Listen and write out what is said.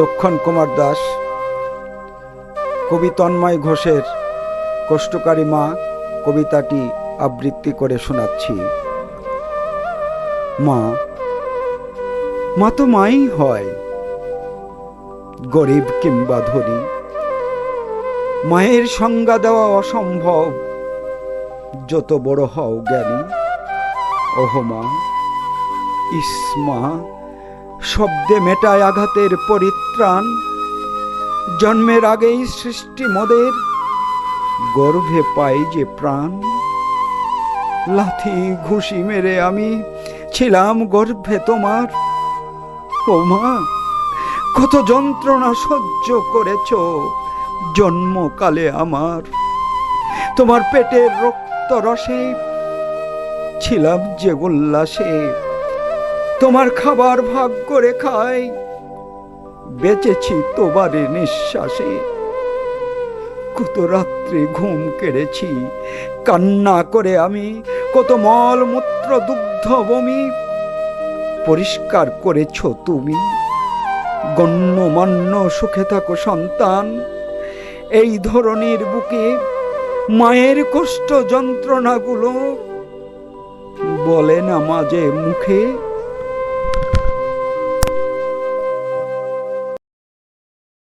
লক্ষণ কুমার দাস। কবি তন্ময় ঘোষের কষ্টকারী মা কবিতাটি আবৃত্তি করে শোনাচ্ছি। মা মা তো মাই হয়, গরিব কিংবা ধনী। মায়ের সংজ্ঞা দেওয়া অসম্ভব, যত বড় হও জ্ঞানী। ওহ মা ইসমা শব্দে মেটায় আঘাতের পরিত্রাণ। জন্মের আগেই সৃষ্টি মোদের, গর্ভে পাই যে প্রাণ। লাথি, ঘুষি মেরে আমি ছিলাম গর্ভে তোমার। ও মা, কত যন্ত্রণা সহ্য করেছ জন্মকালে আমার। তোমার পেটের রক্ত রসে ছিলাম যে উল্লাসে। তোমার খাবার ভাগ করে খাই। বেঁচেছি তোমারে নিঃশ্বাসে। কত রাত্রে ঘুম কেড়েছি, কান্না করে আমি, কত মলমূত্র দুগ্ধ বমি। পরিষ্কার করেছ তুমি, গণ্যমান্য সুখে থাকো সন্তান। এই ধরনের বুকে মায়ের কষ্ট যন্ত্রণাগুলো বলে না মাঝে মুখে।